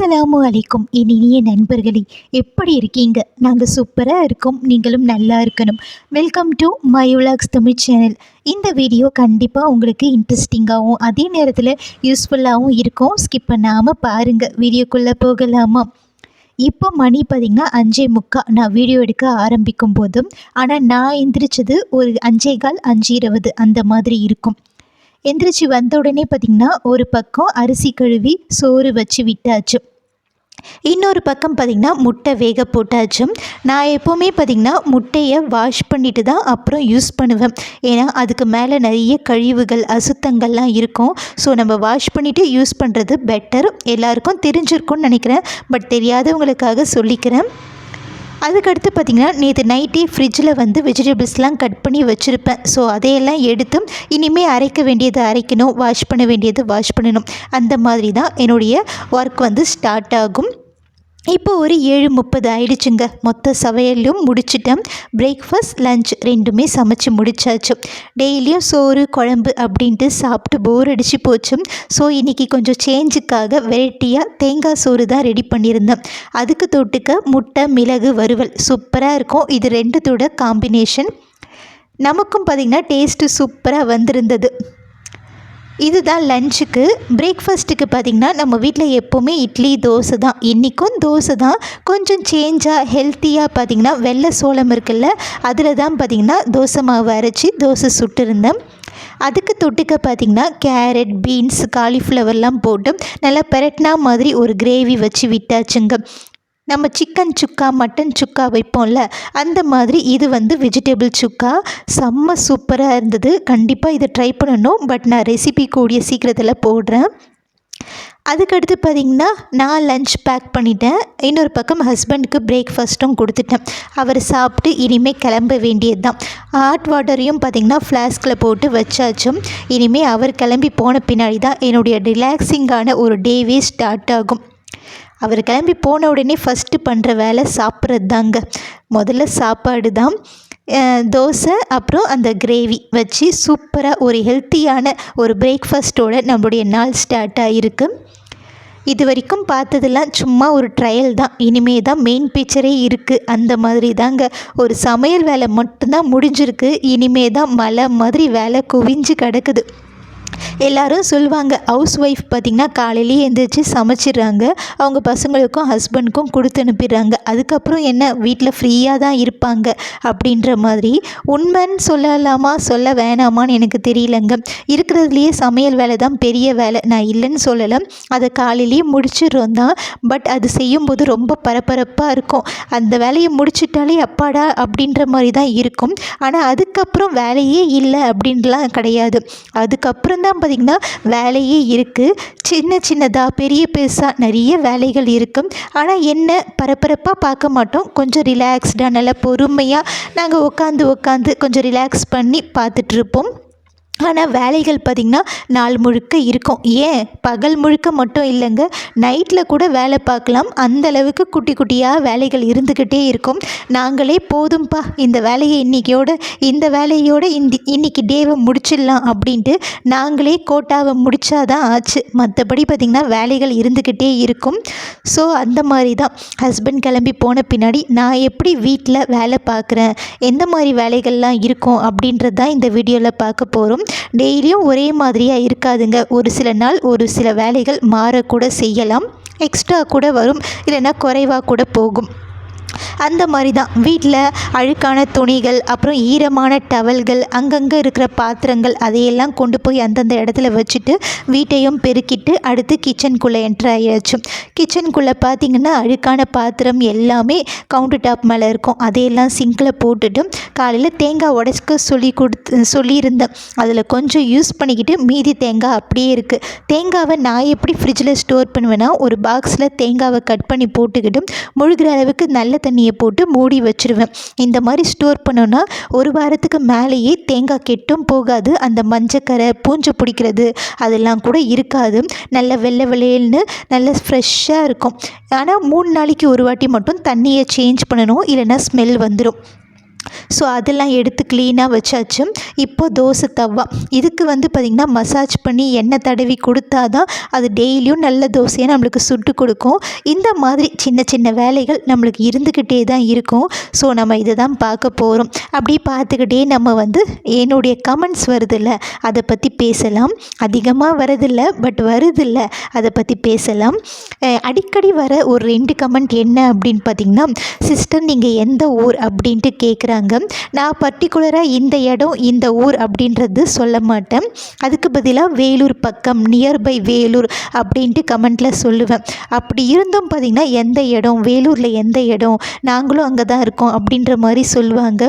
அஸ்ஸலாமு அலைக்கும் என் இனிய நண்பர்களே எப்படி இருக்கீங்க? நாங்கள் சூப்பராக இருக்கோம் நீங்களும் நல்லா இருக்கணும். Welcome to my vlogs Tamil channel video video கண்டிப்பாக உங்களுக்கு இன்ட்ரெஸ்டிங்காகவும் அதே நேரத்தில் யூஸ்ஃபுல்லாகவும் இருக்கும். ஸ்கிப் பண்ணாமல் பாருங்கள் வீடியோக்குள்ளே போகலாமா? இப்போ மணி பார்த்திங்கன்னா அஞ்சே முக்கா. நான் வீடியோ எடுக்க ஆரம்பிக்கும் போதும் ஆனால் நான் எந்திரிச்சது ஒரு அஞ்சே கால் அஞ்சு இருபது அந்த மாதிரி இருக்கும். எந்திரிச்சு வந்த உடனே பார்த்திங்கன்னா ஒரு பக்கம் அரிசி கழுவி சோறு வச்சு விட்டாச்சு. இன்னொரு பக்கம் பார்த்திங்கன்னா முட்டை வேக போட்டாச்சு. நான் எப்போவுமே பார்த்திங்கன்னா முட்டையை வாஷ் பண்ணிட்டு தான் அப்புறம் யூஸ் பண்ணுவேன். ஏன்னா அதுக்கு மேலே நிறைய கழிவுகள் அசுத்தங்கள்லாம் இருக்கும். ஸோ நம்ம வாஷ் பண்ணிவிட்டு யூஸ் பண்ணுறது பெட்டர் எல்லாருக்கும் தெரிஞ்சிருக்கும்னு நினைக்கிறேன். பட் தெரியாதவங்களுக்காக சொல்லிக்கிறேன். அதுக்கடுத்து பார்த்திங்கன்னா நேற்று நைட்டே ஃப்ரிட்ஜில் வந்து வெஜிடபிள்ஸ்லாம் கட் பண்ணி வச்சுருப்பேன். ஸோ அதையெல்லாம் எடுத்து இனிமேல் அரைக்க வேண்டியது அரைக்கணும் வாஷ் பண்ண வேண்டியது வாஷ் பண்ணணும். அந்த மாதிரி தான் என்னுடைய ஒர்க் வந்து ஸ்டார்ட் ஆகும். இப்போ ஒரு ஏழு முப்பது ஆயிடுச்சுங்க. மொத்த சமையலும் முடிச்சிட்டேன். பிரேக்ஃபாஸ்ட் லஞ்ச் ரெண்டுமே சமைச்சு முடிச்சாச்சு. டெய்லியும் சோறு குழம்பு அப்படின்ட்டு சாப்பிட்டு போர் அடிச்சு போச்சு. ஸோ இன்றைக்கி கொஞ்சம் சேஞ்சுக்காக வெரைட்டியாக தேங்காய் சோறு தான் ரெடி பண்ணியிருந்தேன். அதுக்கு தொட்டுக்க முட்டை மிளகு வறுவல். சூப்பராக இருக்கும். இது ரெண்டுத்தோட காம்பினேஷன் நமக்கும் பார்த்திங்கன்னா டேஸ்ட்டு சூப்பராக வந்திருந்தது. இதுதான் லஞ்சுக்கு பிரேக்ஃபாஸ்ட்டுக்கு பார்த்திங்கன்னா நம்ம வீட்டில் எப்போவுமே இட்லி தோசை தான். இன்றைக்கும் தோசை தான். கொஞ்சம் சேஞ்சாக ஹெல்த்தியாக பார்த்திங்கன்னா வெள்ளை சோளம் இருக்குல்ல அதில் தான் பார்த்திங்கன்னா தோசை மாவு அரைச்சி தோசை சுட்டிருந்தேன் அதுக்கு தொட்டுக்க பார்த்திங்கன்னா கேரட் பீன்ஸ் காலிஃப்ளவர்லாம் போட்டு நல்லா பெரட்னா மாதிரி ஒரு கிரேவி வச்சு விட்டாச்சுங்க. நம்ம சிக்கன் சுக்கா மட்டன் சுக்கா வைப்போம்ல அந்த மாதிரி இது வந்து வெஜிடபிள் சுக்கா. செம்ம சூப்பராக இருந்தது. கண்டிப்பாக இதை ட்ரை பண்ணணும். பட் நான் ரெசிபி கூடிய சீக்கிரத்தில் போடுறேன். அதுக்கடுத்து பார்த்திங்கன்னா நான் லஞ்ச் பேக் பண்ணிட்டேன். இன்னொரு பக்கம் ஹஸ்பண்டுக்கு பிரேக்ஃபாஸ்ட்டும் கொடுத்துட்டேன். அவர் சாப்பிட்டு இனிமேல் கிளம்ப வேண்டியது தான் ஹாட் வாட்டரையும் பார்த்திங்கன்னா ஃப்ளாஸ்கில் போட்டு வச்சாச்சும். இனிமேல் அவர் கிளம்பி போன பின்னாடி தான் என்னுடைய ரிலாக்ஸிங்கான ஒரு டேவே ஸ்டார்ட் ஆகும். அவர் கிளம்பி போன உடனே ஃபஸ்ட்டு பண்ணுற வேலை சாப்பிட்றது தாங்க முதல்ல சாப்பாடு தான் தோசை அப்புறம் அந்த கிரேவி வச்சு சூப்பராக ஒரு ஹெல்த்தியான ஒரு பிரேக்ஃபாஸ்ட்டோடு நம்மளுடைய நாள் ஸ்டார்ட் ஆகிருக்கு இது வரைக்கும் பார்த்ததெல்லாம் சும்மா ஒரு ட்ரையல் தான். இனிமே தான் மெயின் பிக்சரே இருக்குது அந்த மாதிரி தாங்க ஒரு சமையல் வேலை மட்டும்தான் முடிஞ்சிருக்கு. இனிமே தான் மலை மாதிரி வேலை குவிஞ்சு கிடக்குது. எல்லாரும் சொல்லுவாங்க ஹவுஸ் ஒய்ஃப் பார்த்திங்கன்னா காலையிலேயே எழுந்திரிச்சு சமைச்சிடுறாங்க. அவங்க பசங்களுக்கும் ஹஸ்பண்டுக்கும் கொடுத்து அனுப்பிடுறாங்க. அதுக்கப்புறம் என்ன? வீட்டில் ஃப்ரீயாக தான் இருப்பாங்க. அப்படின்ற மாதிரி. உண்மைன்னு சொல்லலாமா? சொல்ல வேணாமான்னு எனக்கு தெரியலங்க. இருக்கிறதுலையே சமையல் வேலை தான் பெரிய வேலை. நான் இல்லைன்னு சொல்லலை. அதை காலையிலேயே முடிச்சிடுறோம் தான். பட் அது செய்யும்போது ரொம்ப பரபரப்பாக இருக்கும். அந்த வேலையை முடிச்சிட்டாலே அப்பாடா அப்படின்ற மாதிரி தான் இருக்கும். ஆனால் அதுக்கப்புறம் வேலையே இல்லை அப்படின்லாம் கிடையாது. அதுக்கப்புறம் தான் பார்த்திங்கன்னா வேலையே இருக்குது சின்ன சின்னதாக பெரிய பெருசாக நிறைய வேலைகள் இருக்கும். ஆனால் என்ன பரபரப்பாக பார்க்க மாட்டோம். கொஞ்சம் ரிலாக்ஸ்டாக நல்லா பொறுமையாக நாங்கள் உட்காந்து உட்காந்து கொஞ்சம் ரிலாக்ஸ் பண்ணி பார்த்துட்ருப்போம் ஆனால் வேலைகள் பார்த்திங்கன்னா நாள் முழுக்க இருக்கும். ஏன்? பகல் முழுக்க மட்டும் இல்லைங்க. நைட்டில் கூட வேலை பார்க்கலாம். அந்த அளவுக்கு குட்டி குட்டியாக வேலைகள் இருந்துக்கிட்டே இருக்கும். நாங்களே போதும்ப்பா இந்த வேலையை இன்றைக்கியோட இந்த வேலையோட இந்த இன்றைக்கி டேவை முடிச்சிடலாம் அப்படின்ட்டு நாங்களே கோட்டாவை முடித்தாதான் ஆச்சு. மற்றபடி பார்த்திங்கன்னா வேலைகள் இருந்துக்கிட்டே இருக்கும். ஸோ அந்த மாதிரி தான் ஹஸ்பண்ட் கிளம்பி போன பின்னாடி நான் எப்படி வீட்டில் வேலை பார்க்குறேன்? எந்த மாதிரி வேலைகள்லாம் இருக்கும் அப்படின்றது தான் இந்த வீடியோவில் பார்க்க போகிறோம் டெய்லியும் ஒரே மாதிரியாக இருக்காதுங்க. ஒரு சில நாள் ஒரு சில வேலைகள் மாறக்கூட செய்யலாம். எக்ஸ்ட்ரா கூட வரும். இல்லைன்னா குறைவாக கூட போகும். அந்த மாதிரி தான் வீட்டில் அழுக்கான துணிகள் அப்புறம் ஈரமான டவல்கள் அங்கங்கே இருக்கிற பாத்திரங்கள் அதையெல்லாம் கொண்டு போய் அந்தந்த இடத்துல வச்சுட்டு வீட்டையும் பெருக்கிட்டு அடுத்து கிச்சனுக்குள்ளே என்ட்ரு ஆகியாச்சு கிச்சனுக்குள்ளே பார்த்திங்கன்னா அழுக்கான பாத்திரம் எல்லாமே கவுண்டர் டாப் மேலே இருக்கும். அதையெல்லாம் சிங்கில் போட்டுட்டு காலையில் தேங்காய் உடச்சிக்க சொல்லி கொடுத்து சொல்லியிருந்தேன். அதில் கொஞ்சம் யூஸ் பண்ணிக்கிட்டு மீதி தேங்காய் அப்படியே இருக்குது தேங்காவை நான் எப்படி ஃப்ரிட்ஜில் ஸ்டோர் பண்ணுவேன்னா ஒரு பாக்ஸில் தேங்காவை கட் பண்ணி போட்டுக்கிட்டு முழுகிற அளவுக்கு நல்ல தண்ணியை போட்டு மூடி வச்சுருவேன். இந்த மாதிரி ஸ்டோர் பண்ணோன்னா ஒரு வாரத்துக்கு மேலேயே தேங்காய் கெட்டும் போகாது. அந்த மஞ்சக்கரை பூஞ்சை பிடிக்கிறது அதெல்லாம் கூட இருக்காது. நல்ல வெள்ளை வெள்ளையல்னு நல்ல ஃப்ரெஷ்ஷாக இருக்கும். ஆனால் மூணு நாளைக்கு ஒரு வாட்டி மட்டும் தண்ணியை சேஞ்ச் பண்ணணும். இல்லைன்னா ஸ்மெல் வந்துடும் ஸோ அதெல்லாம் எடுத்து க்ளீனாக வச்சாச்சு. இப்போது தோசை தவா. இதுக்கு வந்து பார்த்திங்கன்னா மசாஜ் பண்ணி எண்ணெய் தடவி கொடுத்தா தான் அது டெய்லியும் நல்ல தோசையாக நம்மளுக்கு சுட்டு கொடுக்கும். இந்த மாதிரி சின்ன சின்ன வேலைகள் நம்மளுக்கு இருந்துக்கிட்டே தான் இருக்கும். ஸோ நம்ம இதை தான் பார்க்க போகிறோம் அப்படி பார்த்துக்கிட்டே நம்ம வந்து என்னுடைய கமெண்ட்ஸ் வருதில்ல அதை பற்றி பேசலாம். அதிகமாக வரதில்லை பட் வருதில்ல அதை பற்றி பேசலாம். அடிக்கடி வர ஒரு ரெண்டு கமெண்ட் என்ன அப்படின்னு பார்த்திங்கன்னா சிஸ்டர் நீங்கள் எந்த ஊர் அப்படின்ட்டு கேட்குறாங்க. நான் பர்டிகுலராக இந்த இடம் இந்த ஊர் அப்படின்றது சொல்ல மாட்டேன். அதுக்கு பதிலாக வேலூர் பக்கம் நியர்பை வேலூர் அப்படின்ட்டு கமெண்ட்டில் சொல்லுவேன். அப்படி இருந்தும் பார்த்திங்கன்னா எந்த இடம் வேலூரில் எந்த இடம் நாங்களும் அங்கே தான் இருக்கோம் அப்படின்ற மாதிரி சொல்லுவாங்க.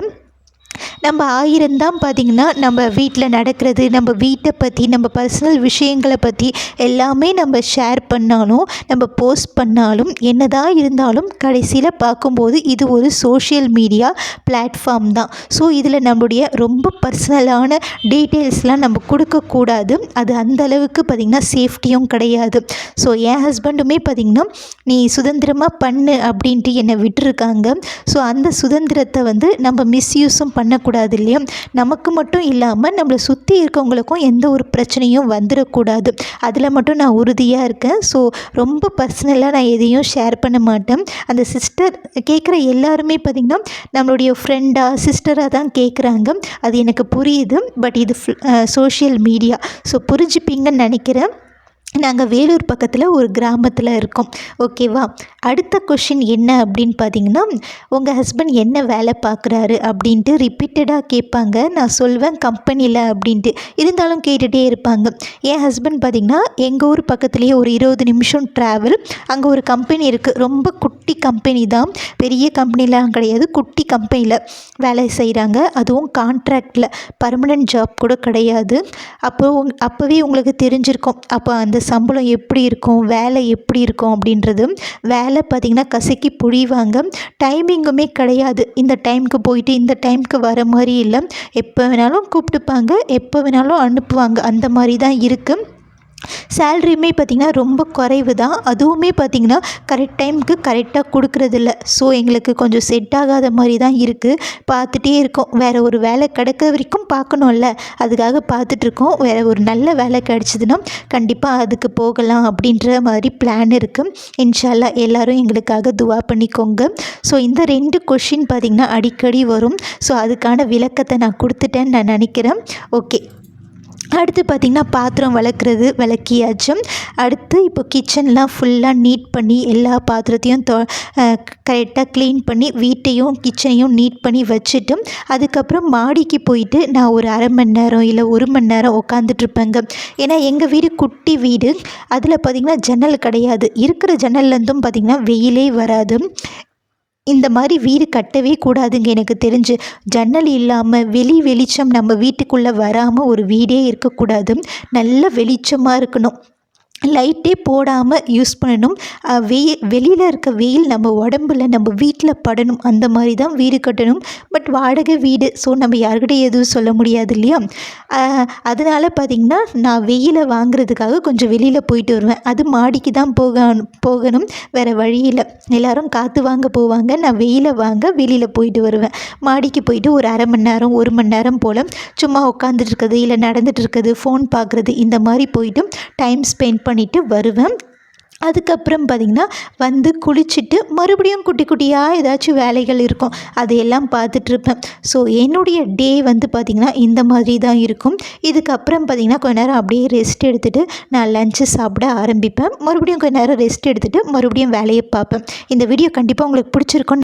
நம்ம ஆயிரம் தான் பார்த்திங்கன்னா நம்ம வீட்டில் நடக்கிறது நம்ம வீட்டை பற்றி நம்ம பர்சனல் விஷயங்களை பற்றி எல்லாமே நம்ம ஷேர் பண்ணாலும் நம்ம போஸ்ட் பண்ணாலும் என்னதான் இருந்தாலும் கடைசியில் பார்க்கும்போது இது ஒரு சோஷியல் மீடியா பிளாட்ஃபார்ம் தான். ஸோ இதில் நம்முடைய ரொம்ப பர்சனலான டீட்டெயில்ஸ்லாம் நம்ம கொடுக்கக்கூடாது. அது அந்த அளவுக்கு பார்த்திங்கன்னா சேஃப்டியும் கிடையாது. ஸோ என் ஹஸ்பண்டுமே பார்த்திங்கன்னா நீ சுதந்திரமாக பண்ணு அப்படின்ட்டு என்னை விட்டுருக்காங்க. ஸோ அந்த சுதந்திரத்தை வந்து நம்ம மிஸ்யூஸும் பண்ண பண்ணக்கூடாது இல்லையா நமக்கு மட்டும் இல்லாமல் நம்மளை சுற்றி இருக்கவங்களுக்கும் எந்த ஒரு பிரச்சனையும் வந்துடக்கூடாது. அதில் மட்டும் நான் உறுதியாக இருக்கேன். ஸோ ரொம்ப பர்சனலாக நான் எதையும் ஷேர் பண்ண மாட்டேன். அந்த சிஸ்டர் கேட்குற எல்லாருமே பார்த்திங்கன்னா நம்மளுடைய ஃப்ரெண்டாக சிஸ்டராக தான் கேட்குறாங்க. அது எனக்கு புரியுது. பட் இது சோஷியல் மீடியா ஸோ புரிஞ்சுப்பீங்கன்னு நினைக்கிறேன். நாங்கள் வேலூர் பக்கத்தில் ஒரு கிராமத்தில் இருக்கோம். ஓகேவா அடுத்த கொஷின் என்ன அப்படின்னு பார்த்தீங்கன்னா உங்கள் ஹஸ்பண்ட் என்ன வேலை பார்க்குறாரு அப்படின்ட்டு ரிப்பீட்டடாக கேட்பாங்க. நான் சொல்வேன் கம்பெனியில் அப்படின்ட்டு. இருந்தாலும் கேட்டுகிட்டே இருப்பாங்க. என் ஹஸ்பண்ட் பார்த்திங்கன்னா எங்கள் ஊர் பக்கத்துலேயே ஒரு இருபது நிமிஷம் ட்ராவல் அங்கே ஒரு கம்பெனி இருக்குது ரொம்ப குட்டி கம்பெனி தான். பெரிய கம்பெனிலாம் கிடையாது. குட்டி கம்பெனியில் வேலை செய்கிறாங்க அதுவும் கான்ட்ராக்டில் பர்மனெண்ட் ஜாப் கூட கிடையாது. அப்போ அப்போவே உங்களுக்கு தெரிஞ்சிருக்கும். அப்போ அந்த சம்பளம் எப்படி இருக்கும் வேலை எப்படி இருக்கும் அப்படின்றது வேலை பார்த்திங்கன்னா கசக்கி புழிவாங்க. டைமிங்குமே கிடையாது. இந்த டைமுக்கு போயிட்டு இந்த டைமுக்கு வர மாதிரி இல்லை. எப்போ வேணாலும் கூப்பிட்டுப்பாங்க எப்போ வேணாலும் அனுப்புவாங்க. அந்த மாதிரி தான் இருக்குது சேல்ரியுமே பார்த்திங்கன்னா ரொம்ப குறைவு தான். அதுவுமே பார்த்திங்கன்னா கரெக்ட் டைமுக்கு கரெக்டாக கொடுக்குறதில்ல. ஸோ எங்களுக்கு கொஞ்சம் செட் ஆகாத மாதிரி தான் இருக்குது பார்த்துட்டே இருக்கோம். வேறு ஒரு வேலை கிடைக்கிற வரைக்கும் பார்க்கணும்ல. அதுக்காக பார்த்துட்ருக்கோம் வேறு ஒரு நல்ல வேலை கிடச்சிதுன்னா கண்டிப்பாக அதுக்கு போகலாம் அப்படின்ற மாதிரி பிளான் இருக்குது இன்ஷால்லா எல்லோரும் எங்களுக்காக துவா பண்ணிக்கோங்க. ஸோ இந்த ரெண்டு கொஷின் பார்த்திங்கன்னா அடிக்கடி வரும். ஸோ அதுக்கான விளக்கத்தை நான் கொடுத்துட்டேன்னு நான் நினைக்கிறேன். ஓகே அடுத்து பார்த்திங்கன்னா பாத்திரம் விளக்குறது விளக்கியாச்சும் அடுத்து இப்போ கிச்சன்லாம் ஃபுல்லாக நீட் பண்ணி எல்லா பாத்திரத்தையும் தொ கரெக்டாக க்ளீன் பண்ணி வீட்டையும் கிச்சனையும் நீட் பண்ணி வச்சுட்டு அதுக்கப்புறம் மாடிக்கு போயிட்டு நான் ஒரு அரை மணி நேரம் இல்லை ஒரு மணி நேரம் உட்காந்துட்ருப்பேங்க ஏன்னா எங்கள் வீடு குட்டி வீடு. அதில் பார்த்திங்கன்னா ஜன்னல் கிடையாது. இருக்கிற ஜன்னல்லேருந்தும் பார்த்திங்கன்னா வெயிலே வராது. இந்த மாதிரி வீடு கட்டவே கூடாதுங்க எனக்கு தெரிஞ்சு. ஜன்னல் இல்லாமல் வெளி வெளிச்சம் நம்ம வீட்டுக்குள்ளே வராமல் ஒரு வீடே இருக்கக்கூடாது. நல்ல வெளிச்சமாக இருக்கணும். லைட்டே போடாமல் யூஸ் பண்ணணும். வெயில் வெளியில் இருக்க வெயில் நம்ம உடம்புல நம்ம வீட்டில் படணும். அந்த மாதிரி தான் வீடு கட்டணும். பட் வாடகை வீடு ஸோ நம்ம யாருக்கிட்ட எதுவும் சொல்ல முடியாது இல்லையா? அதனால் பார்த்திங்கன்னா நான் வெயிலை வாங்குறதுக்காக கொஞ்சம் வெளியில் போயிட்டு வருவேன். அது மாடிக்கு தான் போக போகணும். வேறு வழியில் எல்லோரும் காற்று வாங்க போவாங்க. நான் வெயிலை வாங்க வெளியில் போயிட்டு வருவேன். மாடிக்கு போயிட்டு ஒரு அரை மணி நேரம் ஒரு மணி நேரம் போல் சும்மா உட்காந்துட்டு இருக்குது இல்லை நடந்துகிட்டு இருக்குது ஃபோன் பார்க்குறது இந்த மாதிரி போயிட்டு டைம் ஸ்பெண்ட் பண்ணிவிட்டு வருவேன். அதுக்கப்புறம் பார்த்திங்கன்னா வந்து குளிச்சுட்டு மறுபடியும் குட்டி குட்டியாக ஏதாச்சும் வேலைகள் இருக்கும். அதையெல்லாம் பார்த்துட்ருப்பேன் ஸோ என்னுடைய டே வந்து பார்த்திங்கன்னா இந்த மாதிரி தான் இருக்கும். இதுக்கப்புறம் பார்த்திங்கன்னா கொஞ்ச நேரம் அப்படியே ரெஸ்ட் எடுத்துகிட்டு நான் லஞ்சு சாப்பிட ஆரம்பிப்பேன். மறுபடியும் கொஞ்ச நேரம் ரெஸ்ட் எடுத்துகிட்டு மறுபடியும் வேலையை பார்ப்பேன். இந்த வீடியோ கண்டிப்பாக உங்களுக்கு பிடிச்சிருக்கும்